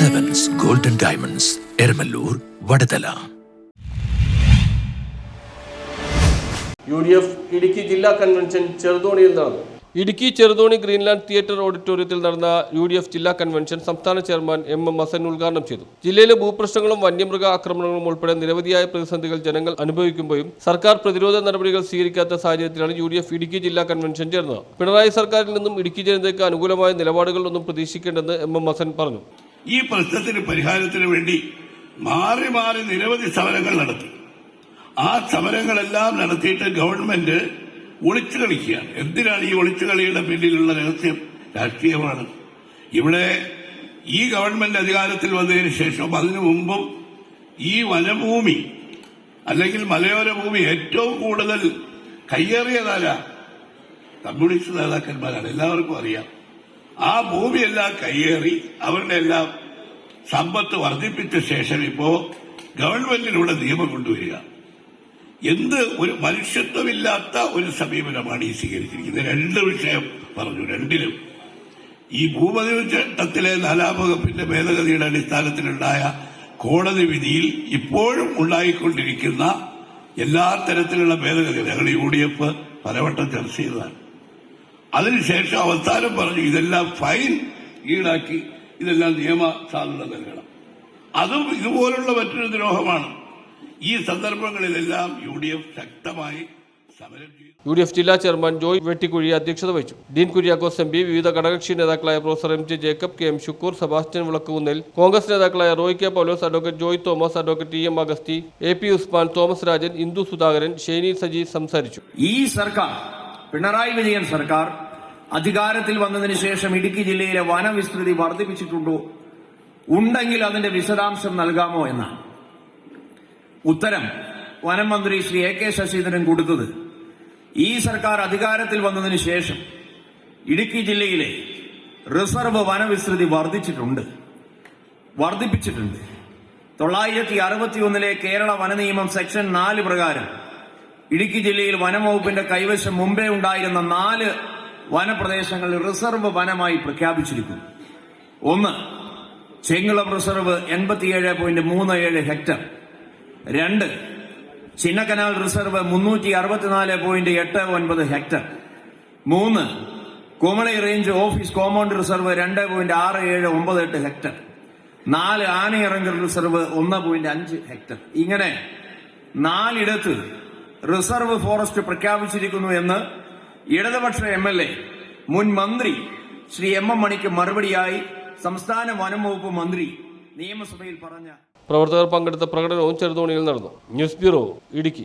Diamonds Eramalloor Vadathala U D F Idukki ജില്ലാ convention ചെറുതോണിയിൽ നടന്നു. Idukki Cheruthoni Greenland theatre ഓഡിറ്റോറിയത്തിൽ നടന്ന യു ഡി എഫ് ജില്ലാ കൺവെൻഷൻ സംസ്ഥാന ചെയർമാൻ എം എം ഹസൻ ഉദ്ഘാടനം ചെയ്തു. ജില്ലയിലെ ഭൂപ്രശ്നങ്ങളും വന്യമൃഗ ആക്രമണങ്ങളും ഉൾപ്പെടെ നിരവധിയായ പ്രതിസന്ധികൾ ജനങ്ങൾ അനുഭവിക്കുമ്പോഴും സർക്കാർ പ്രതിരോധ നടപടികൾ സ്വീകരിക്കാത്ത സാഹചര്യത്തിലാണ് യു ഡി എഫ് ഇടുക്കി ജില്ലാ കൺവെൻഷൻ ചേർന്നത്. പിണറായി സർക്കാരിൽ നിന്നും ഇടുക്കി ജനതയ്ക്ക് അനുകൂലമായ നിലപാടുകളൊന്നും പ്രതീക്ഷിക്കേണ്ടെന്ന് എം എം ഹസൻ പറഞ്ഞു. ഈ പ്രശ്നത്തിന് പരിഹാരത്തിന് വേണ്ടി മാറി മാറി നിരവധി സമരങ്ങൾ നടത്തി. ആ സമരങ്ങളെല്ലാം നടത്തിയിട്ട് ഗവൺമെന്റ് ഒളിച്ചു കളിക്കുകയാണ് എന്തിനാണ് ഈ ഒളിച്ചു കളിയുടെ പിന്നിലുള്ള രഹസ്യം? രാഷ്ട്രീയമാണ്. ഇവിടെ ഈ ഗവൺമെന്റ് അധികാരത്തിൽ വന്നതിന് ശേഷം അതിനു മുമ്പും ഈ വനഭൂമി അല്ലെങ്കിൽ മലയോര ഭൂമി ഏറ്റവും കൂടുതൽ കയ്യേറിയതാരാ? കമ്മ്യൂണിസ്റ്റ് നേതാക്കന്മാരാണ്. എല്ലാവർക്കും അറിയാം. ആ ഭൂമിയെല്ലാം കയ്യേറി അവരുടെ എല്ലാം സമ്പത്ത് വർദ്ധിപ്പിച്ച ശേഷം ഇപ്പോ ഗവൺമെന്റിലൂടെ നിയമം കൊണ്ടുവരിക. എന്ത് ഒരു മനുഷ്യത്വമില്ലാത്ത ഒരു സമീപനമാണ് ഈ സ്വീകരിച്ചിരിക്കുന്നത്. രണ്ട് വിഷയം പറഞ്ഞു രണ്ടിലും. ഈ ഭൂപതിവ് ചട്ടത്തിലെ നാലാം വകുപ്പിന്റെ ഭേദഗതിയുടെ അടിസ്ഥാനത്തിലുണ്ടായ കോടതി വിധിയിൽ ഇപ്പോഴും ഉണ്ടായിക്കൊണ്ടിരിക്കുന്ന എല്ലാ തരത്തിലുള്ള ഭേദഗതികൾ. ഞങ്ങൾ യു ഡി എഫ് പലവട്ടം ചർച്ച ചെയ്തതാണ്. അതിനുശേഷം അവസാനം പറഞ്ഞു ഇതെല്ലാം ഫൈൻ ഈടാക്കി ഇതെല്ലാം നിയമ സാധുത നൽകണം. അതും ഇതുപോലുള്ള മറ്റൊരു ദ്രോഹമാണ്. ഈ സന്ദർഭങ്ങളിലെല്ലാം യു ഡി എഫ് ശക്തമായി സമരം ചെയ്തു. യു ഡി എഫ് ജില്ലാ ചെയർമാൻ ജോയ് വെട്ടിക്കുഴി അധ്യക്ഷത വഹിച്ചു. ഡീൻ കുര്യാക്കോസ് എം പി വിവിധ ഘടകക്ഷി നേതാക്കളായ professor M J Jacob K M Shukkur Sebastian Vilakkukunnil Congress നേതാക്കളായ Roy K Paulose advocate Joy Thomas advocate T M Augusthy A P Usman Thomas Rajan Indu Sudhakaran Shainy Saji സംസാരിച്ചു. ഈ സർക്കാർ പിണറായി വിജയൻ സർക്കാർ അധികാരത്തിൽ വന്നതിന് ശേഷം ഇടുക്കി ജില്ലയിലെ വനവിസ്തൃതി വർദ്ധിപ്പിച്ചിട്ടുണ്ടോ? ഉണ്ടെങ്കിൽ അതിന്റെ വിശദാംശം നൽകാമോ എന്നാണ്. ഉത്തരം വനം മന്ത്രി ശ്രീ എ കെ ശശീന്ദ്രൻ കൊടുത്തത്. ഈ സർക്കാർ അധികാരത്തിൽ വന്നതിന് ശേഷം ഇടുക്കി ജില്ലയിലെ റിസർവ് വനവിസ്തൃതി വർദ്ധിച്ചിട്ടുണ്ട്. വർദ്ധിപ്പിച്ചിട്ടുണ്ട്. തൊള്ളായിരത്തി അറുപത്തിയൊന്നിലെ കേരള വനനിയമം സെക്ഷൻ നാല് പ്രകാരം ഇടുക്കി ജില്ലയിൽ വനംവകുപ്പിന്റെ കൈവശം മുമ്പേ ഉണ്ടായിരുന്ന നാല് വനപ്രദേശങ്ങൾ റിസർവ് വനമായി പ്രഖ്യാപിച്ചിരിക്കുന്നു. ഒന്ന് ചെങ്ങളം റിസർവ് എൺപത്തിയേഴ് പോയിന്റ് മൂന്ന് ഏഴ് ഹെക്ടർ. രണ്ട് ചിന്നക്കനാൽ റിസർവ് മുന്നൂറ്റി അറുപത്തിനാല് പോയിന്റ് എട്ട് ഒൻപത് ഹെക്ടർ. മൂന്ന് Kumily range office compound reserve രണ്ട് പോയിന്റ് ആറ് ഏഴ് ഒമ്പത് എട്ട് ഹെക്ടർ. നാല് ആനയിറങ്കൽ റിസർവ് ഒന്ന് പോയിന്റ് അഞ്ച് ഹെക്ടർ. ഇങ്ങനെ നാലിടത്ത് റിസർവ് ഫോറസ്റ്റ് പ്രഖ്യാപിച്ചിരിക്കുന്നു എന്ന് ഇടതുപക്ഷ എം എൽ എ മുൻ മന്ത്രി ശ്രീ എം എം മണിക്ക് മറുപടിയായി സംസ്ഥാന വനം വകുപ്പ് മന്ത്രി നിയമസഭയിൽ പറഞ്ഞ പ്രവർത്തകർ പങ്കെടുത്ത പ്രകടനവും ചെറുതോണിയിൽ നടന്നു. News bureau Idukki.